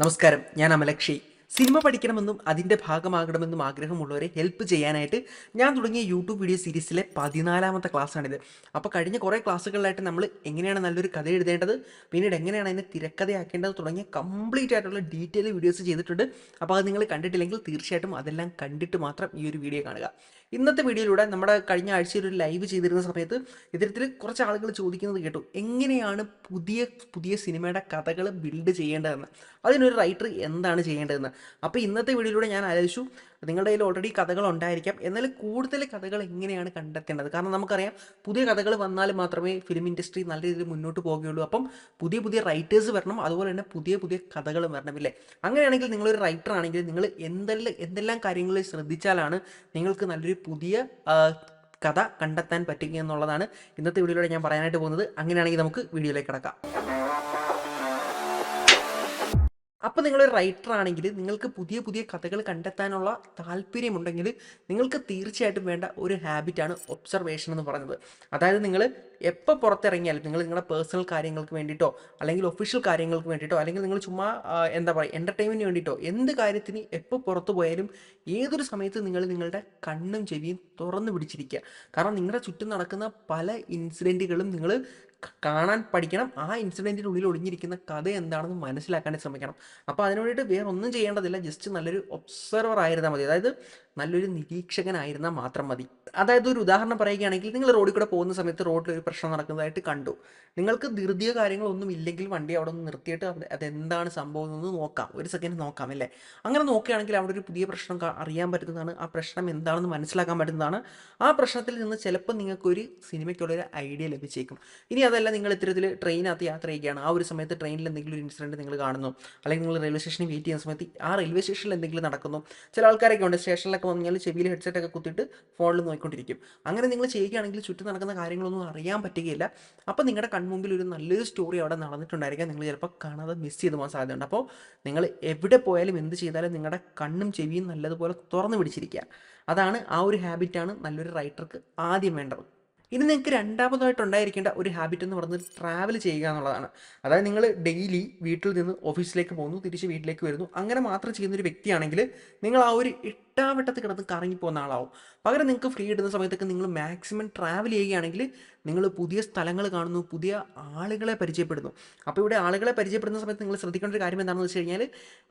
നമസ്കാരം. ഞാൻ അമലക്ഷി. സിനിമ പഠിക്കണമെന്നും അതിന്റെ ഭാഗമാകണമെന്നും ആഗ്രഹമുള്ളവരെ ഹെൽപ്പ് ചെയ്യാനായിട്ട് ഞാൻ തുടങ്ങിയ യൂട്യൂബ് വീഡിയോ സീരീസിലെ പതിനാലാമത്തെ ക്ലാസ്സാണിത് അപ്പോൾ കഴിഞ്ഞ കുറേ ക്ലാസ്സുകളിലായിട്ട് നമ്മൾ എങ്ങനെയാണ് നല്ലൊരു കഥ എഴുതേണ്ടത് പിന്നീട് എങ്ങനെയാണ് അതിനെ തിരക്കഥയാക്കേണ്ടത് തുടങ്ങിയ കംപ്ലീറ്റ് ആയിട്ടുള്ള ഡീറ്റെയിൽ വീഡിയോസ് ചെയ്തിട്ടുണ്ട്. അപ്പോൾ അത് നിങ്ങൾ കണ്ടിട്ടില്ലെങ്കിൽ തീർച്ചയായിട്ടും അതെല്ലാം കണ്ടിട്ട് മാത്രം ഈ ഒരു വീഡിയോ കാണുക. ഇന്നത്തെ വീഡിയോയിലൂടെ നമ്മുടെ കഴിഞ്ഞ ആഴ്ചയിൽ ഒരു ലൈവ് ചെയ്തിരുന്ന സമയത്ത് ഇത്തരത്തിൽ കുറച്ച് ആളുകൾ ചോദിക്കുന്നത് കേട്ടു. എങ്ങനെയാണ് പുതിയ പുതിയ സിനിമയുടെ കഥകൾ ബിൽഡ് ചെയ്യേണ്ടതെന്ന്? അതിനൊരു റൈറ്റർ എന്താണ് ചെയ്യേണ്ടതെന്ന്? അപ്പോൾ ഇന്നത്തെ വീഡിയോയിലൂടെ ഞാൻ ആലോചിച്ചു നിങ്ങളുടെ കയ്യിൽ ഓൾറെഡി കഥകൾ ഉണ്ടായിരിക്കാം എന്നാൽ കൂടുതൽ കഥകൾ എങ്ങനെയാണ് കണ്ടെത്തേണ്ടത്? കാരണം നമുക്കറിയാം പുതിയ കഥകൾ വന്നാൽ മാത്രമേ ഫിലിം ഇൻഡസ്ട്രി നല്ല രീതിയിൽ മുന്നോട്ട് പോവുകയുള്ളൂ അപ്പം പുതിയ പുതിയ റൈറ്റേഴ്സ് വരണം അതുപോലെ തന്നെ പുതിയ പുതിയ കഥകളും വരണം ഇല്ലേ? അങ്ങനെയാണെങ്കിൽ നിങ്ങളൊരു റൈറ്റർ ആണെങ്കിൽ നിങ്ങൾ എന്തെല്ലാം എന്തെല്ലാം കാര്യങ്ങൾ ശ്രദ്ധിച്ചാലാണ് നിങ്ങൾക്ക് നല്ലൊരു പുതിയ കഥ കണ്ടെത്താൻ പറ്റുക എന്നുള്ളതാണ് ഇന്നത്തെ വീഡിയോയിലൂടെ ഞാൻ പറയാനായിട്ട് പോകുന്നത്. അങ്ങനെയാണെങ്കിൽ നമുക്ക് വീഡിയോയിലേക്ക് കിടക്കാം. അപ്പോൾ നിങ്ങളൊരു റൈറ്റർ ആണെങ്കിൽ നിങ്ങൾക്ക് പുതിയ പുതിയ കഥകൾ കണ്ടെത്താനുള്ള താല്പര്യമുണ്ടെങ്കിൽ നിങ്ങൾക്ക് തീർച്ചയായിട്ടും വേണ്ട ഒരു ഹാബിറ്റാണ് ഒബ്സർവേഷൻ എന്ന് പറയുന്നത്. അതായത് നിങ്ങൾ എപ്പോൾ പുറത്തിറങ്ങിയാലും നിങ്ങൾ നിങ്ങളുടെ പേഴ്സണൽ കാര്യങ്ങൾക്ക് വേണ്ടിയിട്ടോ അല്ലെങ്കിൽ ഒഫീഷ്യൽ കാര്യങ്ങൾക്ക് വേണ്ടിയിട്ടോ അല്ലെങ്കിൽ നിങ്ങൾ ചുമ്മാ എന്താ പറയുക എന്റർടൈൻമെന്റിന് വേണ്ടിയിട്ടോ എന്ത് കാര്യത്തിന് എപ്പോൾ പുറത്തു പോയാലും ഏതൊരു സമയത്ത് നിങ്ങൾ നിങ്ങളുടെ കണ്ണും ചെവിയും തുറന്നു പിടിച്ചിരിക്കുക. കാരണം നിങ്ങളുടെ ചുറ്റും നടക്കുന്ന പല ഇൻസിഡന്റുകളും നിങ്ങൾ കാണാൻ പഠിക്കണം. ആ ഇൻസിഡന്റിന്റെ ഉള്ളിൽ ഒളിഞ്ഞിരിക്കുന്ന കഥ എന്താണെന്ന് മനസ്സിലാക്കാൻ ശ്രമിക്കണം. അപ്പോൾ അതിനു വേണ്ടിയിട്ട് വേറെ ഒന്നും ചെയ്യേണ്ടതില്ല. ജസ്റ്റ് നല്ലൊരു ഒബ്സർവർ ആയിരുന്നാൽ മതി. അതായത് നല്ലൊരു നിരീക്ഷകനായിരുന്നാൽ മാത്രം മതി. അതായത് ഒരു ഉദാഹരണം പറയുകയാണെങ്കിൽ നിങ്ങൾ റോഡിൽ കൂടെ പോകുന്ന സമയത്ത് റോഡിൽ ഒരു പ്രശ്നം നടക്കുന്നതായിട്ട് കണ്ടു. നിങ്ങൾക്ക് ധൃതിയോ കാര്യങ്ങളൊന്നും ഇല്ലെങ്കിൽ വണ്ടി അവിടെ ഒന്ന് നിർത്തിയിട്ട് അത് അതെന്താണ് സംഭവം എന്ന് നോക്കാം. ഒരു സെക്കൻഡ് നോക്കാം അല്ലേ? അങ്ങനെ നോക്കുകയാണെങ്കിൽ അവിടെ ഒരു പുതിയ പ്രശ്നം അറിയാൻ പറ്റുന്നതാണ്. ആ പ്രശ്നം എന്താണെന്ന് മനസ്സിലാക്കാൻ പറ്റുന്നതാണ്. ആ പ്രശ്നത്തിൽ നിന്ന് ചിലപ്പോൾ നിങ്ങൾക്കൊരു സിനിമയ്ക്കുള്ളൊരു ഐഡിയ ലഭിച്ചേക്കും. ഇനി അതല്ല നിങ്ങൾ ഇത്തരത്തിൽ ട്രെയിനകത്ത് യാത്ര ചെയ്യുകയാണ്. ആ ഒരു സമയത്ത് ട്രെയിനിൽ എന്തെങ്കിലും ഒരു ഇൻസിഡന്റ് നിങ്ങൾ കാണുന്നു. അല്ലെങ്കിൽ നിങ്ങൾ റെയിൽവേ സ്റ്റേഷനിൽ വെയിറ്റ് ചെയ്യുന്ന സമയത്ത് ആ റെയിൽവേ സ്റ്റേഷനിൽ എന്തെങ്കിലും നടക്കുന്നു. ചില ആൾക്കാരൊക്കെ ഉണ്ട്. സ്റ്റേഷനിലൊക്കെ വന്നു കഴിഞ്ഞാൽ ചെവിയിൽ ഹെഡ്സെറ്റ് ഒക്കെ കുത്തിയിട്ട് ഫോണിൽ നോക്കിക്കൊണ്ടിരിക്കും അങ്ങനെ നിങ്ങൾ ചെയ്യുകയാണെങ്കിൽ ചുറ്റും നടക്കുന്ന കാര്യങ്ങളൊന്നും അറിയാൻ പറ്റുകയില്ല. അപ്പോൾ നിങ്ങളുടെ കൺമുമ്പിൽ ഒരു നല്ലൊരു സ്റ്റോറി അവിടെ നടന്നിട്ടുണ്ടായിരിക്കാം. നിങ്ങൾ ചിലപ്പോൾ കാണാതെ മിസ് ചെയ്ത് പോകാൻ സാധ്യതയുണ്ട്. അപ്പോൾ നിങ്ങൾ എവിടെ പോയാലും എന്ത് ചെയ്താലും നിങ്ങളുടെ കണ്ണും ചെവിയും നല്ലതുപോലെ തുറന്നു പിടിച്ചിരിക്കുക. അതാണ് ആ ഒരു ഹാബിറ്റാണ് നല്ലൊരു റൈറ്റർക്ക് ആദ്യം വേണ്ടത്. ഇനി നിങ്ങൾക്ക് രണ്ടാമതായിട്ട് ഉണ്ടായിരിക്കേണ്ട ഒരു ഹാബിറ്റ് എന്ന് പറയുന്നത് ട്രാവൽ ചെയ്യുക എന്നുള്ളതാണ്. അതായത് നിങ്ങൾ ഡെയിലി വീട്ടിൽ നിന്ന് ഓഫീസിലേക്ക് പോകുന്നു തിരിച്ച് വീട്ടിലേക്ക് വരുന്നു അങ്ങനെ മാത്രം ചെയ്യുന്ന ഒരു വ്യക്തിയാണെങ്കിൽ നിങ്ങൾ ആ ഒരു എട്ടാവട്ടത്തിൽ കിടന്ന് കറങ്ങി പോകുന്ന ആളാവും. പകരം നിങ്ങൾക്ക് ഫ്രീ ഇടുന്ന സമയത്തൊക്കെ നിങ്ങൾ മാക്സിമം ട്രാവൽ ചെയ്യുകയാണെങ്കിൽ നിങ്ങൾ പുതിയ സ്ഥലങ്ങൾ കാണുന്നു പുതിയ ആളുകളെ പരിചയപ്പെടുന്നു. അപ്പോൾ ഇവിടെ ആളുകളെ പരിചയപ്പെടുന്ന സമയത്ത് നിങ്ങൾ ശ്രദ്ധിക്കേണ്ട ഒരു കാര്യം എന്താണെന്ന് വെച്ച് കഴിഞ്ഞാൽ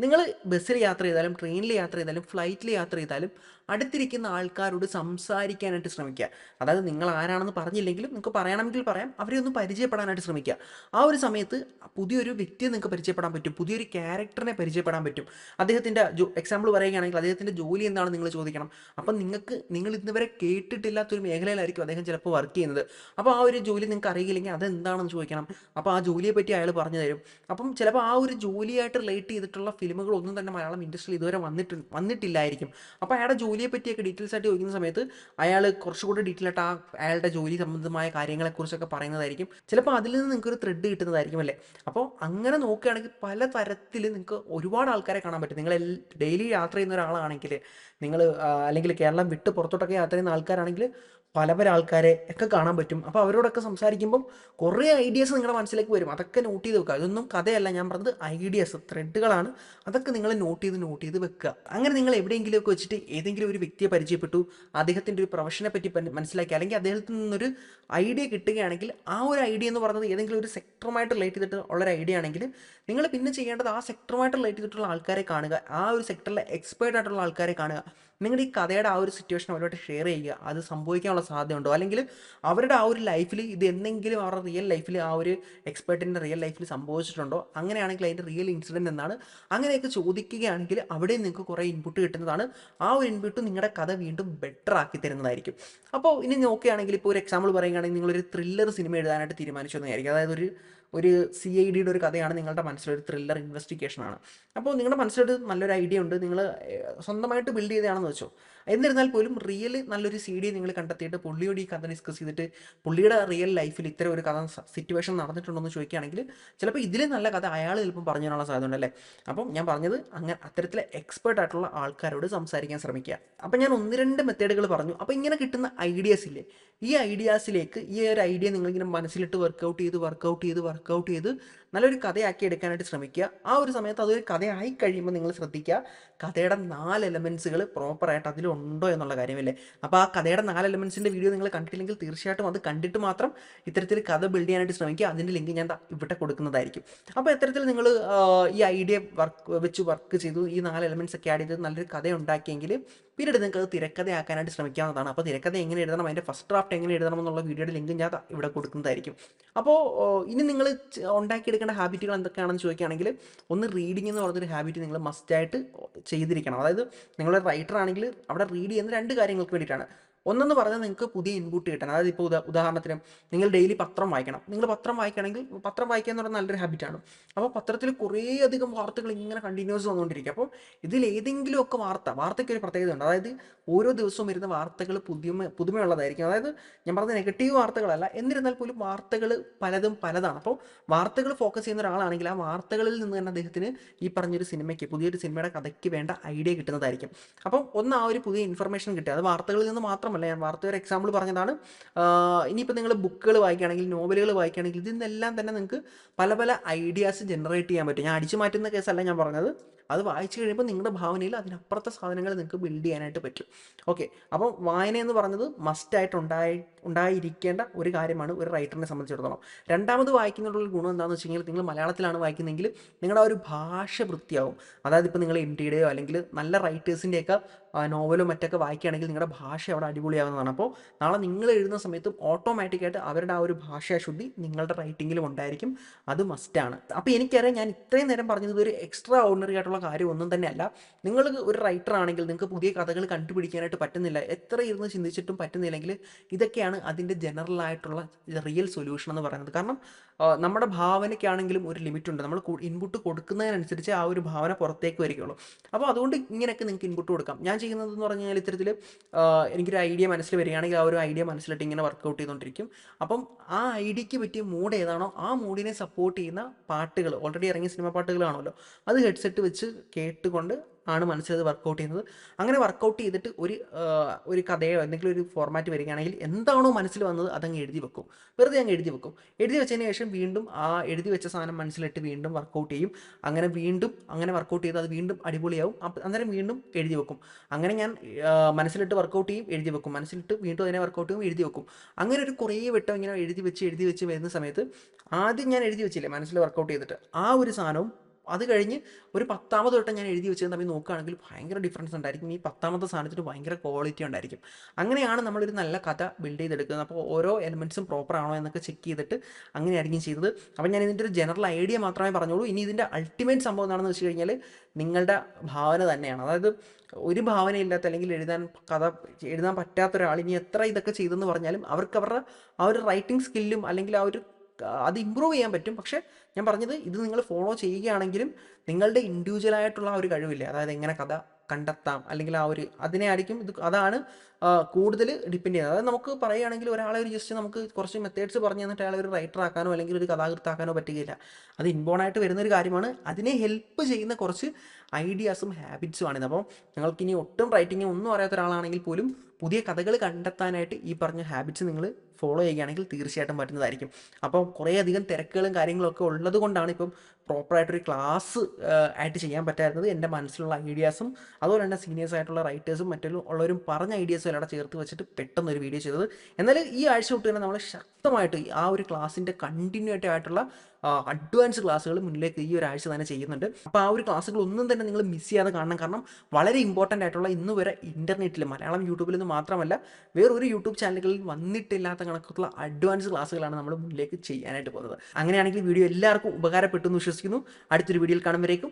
നിങ്ങൾ ബസ്സിൽ യാത്ര ചെയ്താലും ട്രെയിനിൽ യാത്ര ചെയ്താലും ഫ്ലൈറ്റിൽ യാത്ര ചെയ്താലും അടുത്തിരിക്കുന്ന ആൾക്കാരോട് സംസാരിക്കാനായിട്ട് ശ്രമിക്കുക. അതായത് നിങ്ങൾ ആരാണെന്ന് പറഞ്ഞില്ലെങ്കിലും നിങ്ങൾക്ക് പറയണമെങ്കിൽ പറയാം. അവരെ ഒന്ന് പരിചയപ്പെടാനായിട്ട് ശ്രമിക്കുക. ആ ഒരു സമയത്ത് പുതിയൊരു വ്യക്തിയെ നിങ്ങൾക്ക് പരിചയപ്പെടാൻ പറ്റും. പുതിയൊരു ക്യാരക്ടറിനെ പരിചയപ്പെടാൻ പറ്റും. അദ്ദേഹത്തിന്റെ എക്സാമ്പിൾ പറയുകയാണെങ്കിൽ അദ്ദേഹത്തിന്റെ ജോലി എന്താണ് നിങ്ങൾ ചോദിക്കണം. അപ്പം നിങ്ങൾക്ക് നിങ്ങൾ ഇന്നുവരെ കേട്ടിട്ടില്ലാത്തൊരു മേഖലയിലായിരിക്കും അദ്ദേഹം ചിലപ്പോൾ വർക്ക് ചെയ്യുന്നത്. അപ്പോൾ ആ ഒരു ജോലി നിങ്ങൾക്ക് അറിയില്ലെങ്കിൽ അതെന്താണെന്ന് ചോദിക്കണം. അപ്പോൾ ആ ജോലിയെ പറ്റി അയാൾ പറഞ്ഞു തരും. അപ്പം ചിലപ്പോൾ ആ ഒരു ജോലിയായിട്ട് റിലേറ്റ് ചെയ്തിട്ടുള്ള ഫിലിമുകളൊന്നും തന്നെ മലയാളം ഇൻഡസ്ട്രിയിൽ ഇതുവരെ വന്നിട്ട് വന്നിട്ടില്ലായിരിക്കും. അപ്പോൾ അയാളുടെ ജോലിയെ പറ്റിയൊക്കെ ഡീറ്റെയിൽസ് ആയിട്ട് ചോദിക്കുന്ന സമയത്ത് അയാൾ കുറച്ചുകൂടി ഡീറ്റെയിൽ ആയിട്ട് ആ അയാളുടെ ജോലി സംബന്ധമായ കാര്യങ്ങളെക്കുറിച്ചൊക്കെ പറയുന്നതായിരിക്കും. ചിലപ്പോൾ അതിൽ നിന്ന് നിങ്ങൾക്ക് ഒരു ത്രെഡ് കിട്ടുന്നതായിരിക്കും അല്ലേ? അപ്പോൾ അങ്ങനെ നോക്കുകയാണെങ്കിൽ പല തരത്തിൽ നിങ്ങൾക്ക് ഒരുപാട് ആൾക്കാരെ കാണാൻ പറ്റും. നിങ്ങൾ ഡെയിലി യാത്ര ചെയ്യുന്ന ഒരാളാണെങ്കിൽ നിങ്ങൾ അല്ലെങ്കിൽ കേരളം വിട്ട് പുറത്തോട്ടൊക്കെ യാത്ര ചെയ്യുന്ന ആൾക്കാരാണെങ്കിൽ പല പല ആൾക്കാരെ ഒക്കെ കാണാൻ പറ്റും. അപ്പോൾ അവരോടൊക്കെ സംസാരിക്കുമ്പം കുറേ ഐഡിയാസ് നിങ്ങളുടെ മനസ്സിലേക്ക് വരും. അതൊക്കെ നോട്ട് ചെയ്ത് വെക്കുക. അതൊന്നും കഥയല്ല. ഞാൻ പറഞ്ഞത് ഐഡിയാസ് ത്രെഡുകളാണ് അതൊക്കെ നിങ്ങൾ നോട്ട് ചെയ്ത് നോട്ട് ചെയ്ത് വെക്കുക. അങ്ങനെ നിങ്ങൾ എവിടെയെങ്കിലുമൊക്കെ വെച്ചിട്ട് ഏതെങ്കിലും ഒരു വ്യക്തിയെ പരിചയപ്പെട്ടു അദ്ദേഹത്തിന്റെ ഒരു പ്രൊഫഷനെ പറ്റി മനസ്സിലാക്കി അല്ലെങ്കിൽ അദ്ദേഹത്തിൽ നിന്നൊരു ഐഡിയ കിട്ടുകയാണെങ്കിൽ ആ ഒരു ഐഡിയ എന്ന് പറയുന്നത് ഏതെങ്കിലും ഒരു സെക്ടറുമായിട്ട് റിലേറ്റ് ചെയ്തിട്ട് ഉള്ളൊരു ഐഡിയ ആണെങ്കിൽ നിങ്ങൾ പിന്നെ ചെയ്യേണ്ടത് ആ സെക്ടറുമായിട്ട് റിലേറ്റ് ചെയ്തിട്ടുള്ള ആൾക്കാരെ കാണുക. ആ ഒരു സെക്ടറിലെ എക്സ്പേർട്ട് ആയിട്ടുള്ള ആൾക്കാരെ കാണുക. നിങ്ങളുടെ ഈ കഥയുടെ ആ ഒരു സിറ്റുവേഷൻ അവരോട് ഷെയർ ചെയ്യുക. അത് സംഭവിക്കാനുള്ള സാധ്യതയുണ്ടോ? അല്ലെങ്കിൽ അവരുടെ ആ ഒരു ലൈഫിൽ ഇത് എന്തെങ്കിലും അവരുടെ റിയൽ ലൈഫിൽ ആ ഒരു എക്സ്പേർട്ടിന്റെ റിയൽ ലൈഫിൽ സംഭവിച്ചിട്ടുണ്ടോ? അങ്ങനെയാണെങ്കിൽ അതിന്റെ റിയൽ ഇൻസിഡന്റ് എന്നാണ് അങ്ങനെയൊക്കെ ചോദിക്കുകയാണെങ്കിൽ അവിടെ നിങ്ങൾക്ക് കുറേ ഇൻപുട്ട് കിട്ടുന്നതാണ്. ആ ഒരു ഇൻപുട്ട് നിങ്ങളുടെ കഥ വീണ്ടും ബെറ്റർ ആക്കി തരുന്നതായിരിക്കും. അപ്പോൾ ഇനി നോക്കുകയാണെങ്കിൽ ഇപ്പോൾ ഒരു എക്സാമ്പിൾ പറയുകയാണെങ്കിൽ നിങ്ങളൊരു ത്രില്ലർ സിനിമ എഴുതാനായിട്ട് തീരുമാനിച്ചു എന്നായിരിക്കും അതായത് ഒരു ഒരു സി ഐ ഡിയുടെ ഒരു കഥയാണ് നിങ്ങളുടെ മനസ്സിലൊരു ത്രില്ലർ ഇൻവെസ്റ്റിഗേഷനാണ് അപ്പോൾ നിങ്ങളുടെ മനസ്സിലൊരു നല്ലൊരു ഐഡിയ ഉണ്ട്. നിങ്ങൾ സ്വന്തമായിട്ട് ബിൽഡ് ചെയ്തതാണെന്ന് വെച്ചോ. എന്നിരുന്നാൽ പോലും റിയൽ നല്ലൊരു സി ഡി നിങ്ങൾ കണ്ടെത്തിയിട്ട് പുള്ളിയോട് ഈ കഥ ഡിസ്കസ് ചെയ്തിട്ട് പുള്ളിയുടെ റിയൽ ലൈഫിൽ ഇത്തരം ഒരു കഥ സിറ്റുവേഷൻ നടന്നിട്ടുണ്ടോ എന്ന് ചോദിക്കുകയാണെങ്കിൽ ചിലപ്പോൾ ഇതിലെ നല്ല കഥ അയാൾ ചിലപ്പം പറഞ്ഞു തരാനുള്ള സാധ്യത ഉണ്ടല്ലേ അപ്പം ഞാൻ പറഞ്ഞത് അങ്ങനെ അത്തരത്തിലെ എക്സ്പേർട്ട് ആയിട്ടുള്ള ആൾക്കാരോട് സംസാരിക്കാൻ ശ്രമിക്കുക. അപ്പം ഞാൻ ഒന്ന് രണ്ട് മെത്തേഡുകൾ പറഞ്ഞു. അപ്പോൾ ഇങ്ങനെ കിട്ടുന്ന ഐഡിയാസ് ഇല്ലേ? ഈ ഐഡിയാസിലേക്ക് ഈ ഒരു ഐഡിയ നിങ്ങളിങ്ങനെ മനസ്സിലിട്ട് വർക്കൗട്ട് ചെയ്ത് വർക്കൗട്ട് ചെയ്ത് വർക്കൗട്ട് ചെയ്ത് നല്ലൊരു കഥയാക്കി എടുക്കാനായിട്ട് ശ്രമിക്കുക. ആ ഒരു സമയത്ത് അതൊരു കഥയായി കഴിയുമ്പോൾ നിങ്ങൾ ശ്രദ്ധിക്കുക. കഥയുടെ നാല് എലമെൻസുകൾ പ്രോപ്പറായിട്ട് അതിലുണ്ടോ. എന്നുള്ള കാര്യമില്ലേ? അപ്പോൾ ആ കഥയുടെ നാല് എലമെൻസിന്റെ വീഡിയോ നിങ്ങൾ കണ്ടിട്ടില്ലെങ്കിൽ തീർച്ചയായിട്ടും അത് കണ്ടിട്ട് മാത്രം ഇത്തരത്തിൽ കഥ ബിൽഡ് ചെയ്യാനായിട്ട് ശ്രമിക്കുക. അതിന്റെ ലിങ്ക് ഞാൻ ഇവിടെ കൊടുക്കുന്നതായിരിക്കും. അപ്പോൾ ഇത്തരത്തിൽ നിങ്ങൾ ഈ ഐഡിയ വർക്ക് വെച്ച് വർക്ക് ചെയ്തു ഈ നാല് എലമെൻസ് ഒക്കെ ആഡ് ചെയ്ത് നല്ലൊരു കഥ ഉണ്ടാക്കിയെങ്കിൽ പിന്നീട് നിങ്ങൾക്ക് അത് തിരക്കഥയാക്കാനായിട്ട് ശ്രമിക്കാവുന്നതാണ്. അപ്പോൾ തിരക്കഥ എങ്ങനെ എഴുതണം അതിന്റെ ഫസ്റ്റ് ഡ്രാഫ്റ്റ് എങ്ങനെ എഴുതണം എന്നുള്ള വീഡിയോയുടെ ലിങ്ക് ഞാൻ ഇവിടെ കൊടുക്കുന്നതായിരിക്കും. അപ്പോൾ ഇനി നിങ്ങൾ ഉണ്ടാക്കിയെടുക്കേണ്ട ഹാബിറ്റുകൾ എന്തൊക്കെയാണെന്ന് ചോദിക്കുകയാണെങ്കിൽ ഒന്ന് റീഡിംഗ് എന്ന് പറഞ്ഞൊരു ഹാബിറ്റ് നിങ്ങൾ മസ്റ്റായിട്ട് ചെയ്തിരിക്കണം. അതായത് നിങ്ങളൊരു റൈറ്റർ ആണെങ്കിൽ അവിടെ റീഡ് ചെയ്യുന്ന രണ്ട് കാര്യങ്ങൾക്ക് വേണ്ടിയിട്ടാണ്. ഒന്നെന്ന് പറഞ്ഞാൽ നിങ്ങൾക്ക് പുതിയ ഇൻപുട്ട് കിട്ടണം. അതായത് ഇപ്പോൾ ഉദാ ഉദാഹരണത്തിന് നിങ്ങൾ ഡെയിലി പത്രം വായിക്കണം. നിങ്ങൾ പത്രം വായിക്കണമെങ്കിൽ പത്രം വായിക്കുക എന്ന് പറഞ്ഞാൽ നല്ലൊരു ഹാബിറ്റാണ് അപ്പോൾ പത്രത്തിൽ കുറേയധികം വാർത്തകൾ ഇങ്ങനെ കണ്ടിന്യൂസ് വന്നുകൊണ്ടിരിക്കും അപ്പോൾ ഇതിൽ ഏതെങ്കിലുമൊക്കെ വാർത്ത വാർത്തയ്ക്ക് ഒരു പ്രത്യേകത ഉണ്ട്. അതായത് ഓരോ ദിവസവും വരുന്ന വാർത്തകൾ പുതുമ പുതുമയുള്ളതായിരിക്കും. അതായത് ഞാൻ പറഞ്ഞ നെഗറ്റീവ് വാർത്തകളല്ല എന്നിരുന്നാൽ പോലും വാർത്തകൾ പലതും പലതാണ്. അപ്പോൾ വാർത്തകൾ ഫോക്കസ് ചെയ്യുന്ന ഒരാളാണെങ്കിൽ ആ വാർത്തകളിൽ നിന്ന് തന്നെ അദ്ദേഹത്തിന് ഈ പറഞ്ഞൊരു സിനിമയ്ക്ക് പുതിയൊരു സിനിമയുടെ കഥയ്ക്ക് വേണ്ട ഐഡിയ കിട്ടുന്നതായിരിക്കും. അപ്പം ഒന്ന് ആ ഒരു പുതിയ ഇൻഫർമേഷൻ കിട്ടുക. അത് വാർത്തകളിൽ നിന്ന് മാത്രമല്ല ഞാൻ വാർത്ത ഒരു എക്സാമ്പിൾ പറഞ്ഞതാണ്. ഇനിയിപ്പോൾ നിങ്ങൾ ബുക്കുകൾ വായിക്കുകയാണെങ്കിൽ നോവലുകൾ വായിക്കുകയാണെങ്കിൽ ഇതിൽ നിന്നെല്ലാം തന്നെ നിങ്ങൾക്ക് പല പല ഐഡിയാസ് ജനറേറ്റ് ചെയ്യാൻ പറ്റും. ഞാൻ അടിച്ചു മാറ്റുന്ന കേസല്ല ഞാൻ പറഞ്ഞത്. അത് വായിച്ചു കഴിയുമ്പോൾ നിങ്ങളുടെ ഭാവനയിൽ അതിനപ്പുറത്തെ സാധനങ്ങൾ നിങ്ങൾക്ക് ബിൽഡ് ചെയ്യാനായിട്ട് പറ്റും. ഓക്കെ അപ്പം വായന എന്ന് പറഞ്ഞത് മസ്റ്റായിട്ട് ഉണ്ടായി ഉണ്ടായിരിക്കേണ്ട ഒരു കാര്യമാണ് ഒരു റൈറ്ററിനെ സംബന്ധിച്ചിടത്തോളം. രണ്ടാമത് വായിക്കുന്നതിനുള്ള ഗുണം എന്താണെന്ന് വെച്ച് കഴിഞ്ഞാൽ നിങ്ങൾ മലയാളത്തിലാണ് വായിക്കുന്നതെങ്കിൽ നിങ്ങളുടെ ആ ഒരു ഭാഷ വൃത്തിയാവും. അതായത് ഇപ്പോൾ നിങ്ങൾ എം ടിയുടെയോ അല്ലെങ്കിൽ നല്ല റൈറ്റേഴ്സിന്റെയൊക്കെ നോവലോ മറ്റൊക്കെ വായിക്കുകയാണെങ്കിൽ നിങ്ങളുടെ ഭാഷ അവിടെ അടിപൊളിയാവുന്നതാണ്. അപ്പോൾ നാളെ നിങ്ങൾ എഴുതുന്ന സമയത്തും ഓട്ടോമാറ്റിക്കായിട്ട് അവരുടെ ആ ഒരു ഭാഷാശുദ്ധി നിങ്ങളുടെ റൈറ്റിങ്ങിലും ഉണ്ടായിരിക്കും. അത് മസ്റ്റാണ് അപ്പോൾ എനിക്കറിയാം ഞാൻ ഇത്രയും നേരം പറഞ്ഞത് ഒരു എക്സ്ട്രാ ഓർഡിനറി ആയിട്ടുള്ള കാര്യം ഒന്നും തന്നെയല്ല. നിങ്ങൾ ഒരു റൈറ്റർ ആണെങ്കിൽ നിങ്ങൾക്ക് പുതിയ കഥകൾ കണ്ടുപിടിക്കാനായിട്ട് പറ്റുന്നില്ല. എത്ര ഇരുന്ന് ചിന്തിച്ചിട്ടും പറ്റുന്നില്ലെങ്കിൽ ഇതൊക്കെയാണ് അതിന്റെ ജനറൽ ആയിട്ടുള്ള റിയൽ സൊല്യൂഷൻ എന്ന് പറയുന്നത്. കാരണം നമ്മുടെ ഭാവനയ്ക്കാണെങ്കിലും ഒരു ലിമിറ്റ് ഉണ്ട് നമ്മൾ ഇൻപുട്ട് കൊടുക്കുന്നതിനനുസരിച്ച് ആ ഒരു ഭാവന പുറത്തേക്ക് വരികയുള്ളൂ. അപ്പോൾ അതുകൊണ്ട് ഇങ്ങനെയൊക്കെ നിങ്ങൾക്ക് ഇൻപുട്ട് കൊടുക്കാം. ഞാൻ ചെയ്യുന്നതെന്ന് പറഞ്ഞു കഴിഞ്ഞാൽ ഇത്തരത്തിൽ എനിക്കൊരു ഐഡിയ മനസ്സിൽ വരികയാണെങ്കിൽ ആ ഒരു ഐഡിയ മനസ്സിലിട്ട് ഇങ്ങനെ വർക്കൗട്ട് ചെയ്തുകൊണ്ടിരിക്കും. അപ്പം ആ ഐഡിയയ്ക്ക് പറ്റിയ മൂഡ് ഏതാണോ ആ മൂഡിനെ സപ്പോർട്ട് ചെയ്യുന്ന പാട്ടുകൾ ഓൾറെഡി ഇറങ്ങിയ സിനിമ പാട്ടുകളാണല്ലോ. അത് ഹെഡ്സെറ്റ് വെച്ച് കേട്ടുകൊണ്ട് ആണ് മനസ്സിലത് വർക്കൗട്ട് ചെയ്യുന്നത്. അങ്ങനെ വർക്കൗട്ട് ചെയ്തിട്ട് ഒരു ഒരു കഥയോ എന്തെങ്കിലും ഒരു ഫോർമാറ്റ് വരികയാണെങ്കിൽ എന്താണോ മനസ്സിൽ വന്നത് അതങ്ങ് എഴുതി വെക്കും. വെറുതെ അങ്ങ് എഴുതി വെക്കും. എഴുതി വെച്ചതിന് ശേഷം വീണ്ടും ആ എഴുതി വെച്ച സാധനം മനസ്സിലിട്ട് വീണ്ടും വർക്കൗട്ട് ചെയ്യും. അങ്ങനെ വീണ്ടും അങ്ങനെ വർക്കൗട്ട് ചെയ്ത് അത് വീണ്ടും അടിപൊളിയാവും. അന്നേരം വീണ്ടും എഴുതി വെക്കും. അങ്ങനെ ഞാൻ മനസ്സിലിട്ട് വർക്കൗട്ട് ചെയ്യും എഴുതി വെക്കും. മനസ്സിലിട്ട് വീണ്ടും അതിനെ വർക്കൗട്ട് ചെയ്യും എഴുതി വെക്കും. അങ്ങനെ ഒരു കുറേ വട്ടം ഇങ്ങനെ എഴുതി വെച്ച് എഴുതി വെച്ച് വരുന്ന സമയത്ത് ആദ്യം ഞാൻ എഴുതി വെച്ചില്ലേ മനസ്സിൽ വർക്കൗട്ട് ചെയ്തിട്ട് ആ ഒരു സാധനവും അത് കഴിഞ്ഞ് ഒരു പത്താമത് തൊട്ട് ഞാൻ എഴുതി വെച്ചത് തമ്മിൽ നോക്കുകയാണെങ്കിൽ ഭയങ്കര ഡിഫറൻസ് ഉണ്ടായിരിക്കും. ഈ പത്താമത്തെ സാധനത്തിന് ഭയങ്കര ക്വാളിറ്റി ഉണ്ടായിരിക്കും. അങ്ങനെയാണ് നമ്മളൊരു നല്ല കഥ ബിൽഡ് ചെയ്തെടുക്കുന്നത്. അപ്പോൾ ഓരോ എലമെന്റ്സും പ്രോപ്പർ ആണോ എന്നൊക്കെ ചെക്ക് ചെയ്തിട്ട് അങ്ങനെയായിരിക്കും ചെയ്തത്. അപ്പോൾ ഞാൻ ഇതിന്റെ ഒരു ജനറൽ ഐഡിയ മാത്രമേ പറഞ്ഞോളൂ ഇനി ഇതിന്റെ അൾട്ടിമേറ്റ് സംഭവം എന്താണെന്ന് വെച്ച് കഴിഞ്ഞാൽ നിങ്ങളുടെ ഭാവന തന്നെയാണ്. അതായത് ഒരു ഭാവനയില്ലാത്ത അല്ലെങ്കിൽ എഴുതാൻ കഥ എഴുതാൻ പറ്റാത്ത ഒരാൾ ഇനി എത്ര ഇതൊക്കെ ചെയ്തെന്ന് പറഞ്ഞാലും അവർക്ക് അവരുടെ ആ ഒരു റൈറ്റിംഗ് സ്കില്ലും അല്ലെങ്കിൽ ആ ഒരു അത് ഇമ്പ്രൂവ് ചെയ്യാൻ പറ്റും. പക്ഷേ ഞാൻ പറഞ്ഞത് ഇത് നിങ്ങൾ ഫോളോ ചെയ്യുകയാണെങ്കിലും നിങ്ങളുടെ ഇൻഡിവിജ്വൽ ആയിട്ടുള്ള ആ ഒരു കഴിവില്ലേ അതായത് എങ്ങനെ കഥ കണ്ടെത്താം അല്ലെങ്കിൽ ആ ഒരു അതിനെ ആയിരിക്കും ഇത് അതാണ് കൂടുതൽ ഡിപ്പെൻഡ് ചെയ്യുന്നത്. അതായത് നമുക്ക് പറയുകയാണെങ്കിൽ ഒരാളെ ഒരു ജസ്റ്റ് നമുക്ക് കുറച്ച് മെത്തേഡ്സ് പറഞ്ഞു തന്നിട്ട് അയാളെ ഒരു റൈറ്റർ ആക്കാനോ അല്ലെങ്കിൽ ഒരു കഥാകൃത്താക്കാനോ പറ്റുകയില്ല. അത് ഇൻബോൺ ആയിട്ട് വരുന്ന ഒരു കാര്യമാണ്. അതിനെ ഹെൽപ്പ് ചെയ്യുന്ന കുറച്ച് ഐഡിയാസും ഹാബിറ്റ്സും ആണിത്. അപ്പോൾ നിങ്ങൾക്ക് ഇനി ഒട്ടും റൈറ്റിംഗ് ഒന്നും അറിയാത്ത ഒരാളാണെങ്കിൽ പോലും പുതിയ കഥകൾ കണ്ടെത്താനായിട്ട് ഈ പറഞ്ഞ ഹാബിറ്റ്സ് നിങ്ങൾ ഫോളോ ചെയ്യുകയാണെങ്കിൽ തീർച്ചയായിട്ടും പറ്റുന്നതായിരിക്കും. അപ്പോൾ കുറേയധികം തിരക്കുകളും കാര്യങ്ങളൊക്കെ ഉള്ളത് കൊണ്ടാണ് ഇപ്പം പ്രോപ്പറായിട്ടൊരു ക്ലാസ് ആയിട്ട് ചെയ്യാൻ പറ്റായിരുന്നത്. എന്റെ മനസ്സിലുള്ള ഐഡിയാസും അതുപോലെ തന്നെ സീനിയേഴ്സ് ആയിട്ടുള്ള റൈറ്റേഴ്സും മറ്റൊരു ഉള്ളവരും പറഞ്ഞ ഐഡിയാസും എല്ലാം ചേർത്ത് വെച്ചിട്ട് പെട്ടെന്ന് ഒരു വീഡിയോ ചെയ്തത്. എന്നാൽ ഈ ആഴ്ച തൊട്ട് തന്നെ നമ്മൾ ശക്തമായിട്ട് ആ ഒരു ക്ലാസ്സിന്റെ കണ്ടിന്യൂറ്റി ആയിട്ടുള്ള അഡ്വാൻസ് ക്ലാസ്സുകൾ മുന്നിലേക്ക് ഈ ഒരു ആഴ്ച തന്നെ ചെയ്യുന്നുണ്ട്. അപ്പോൾ ആ ഒരു ക്ലാസ്സുകൾ ഒന്നും തന്നെ നിങ്ങൾ മിസ് ചെയ്യാതെ കാണണം. കാരണം വളരെ ഇമ്പോർട്ടന്റ് ആയിട്ടുള്ള ഇന്ന് വരെ ഇന്റർനെറ്റിൽ മലയാളം യൂട്യൂബിൽ നിന്ന് മാത്രമല്ല വേറൊരു യൂട്യൂബ് ചാനലുകളിൽ വന്നിട്ടില്ലാത്ത കണക്കുള്ള അഡ്വാൻസ് ക്ലാസ്സുകളാണ് നമ്മൾ മുന്നിലേക്ക് ചെയ്യാനായിട്ട് പോകുന്നത്. അങ്ങനെയാണെങ്കിൽ വീഡിയോ എല്ലാവർക്കും ഉപകാരപ്പെട്ടു എന്ന് വിശ്വസിക്കുന്നു. അടുത്തൊരു വീഡിയോയിൽ കാണുമ്പോഴേക്കും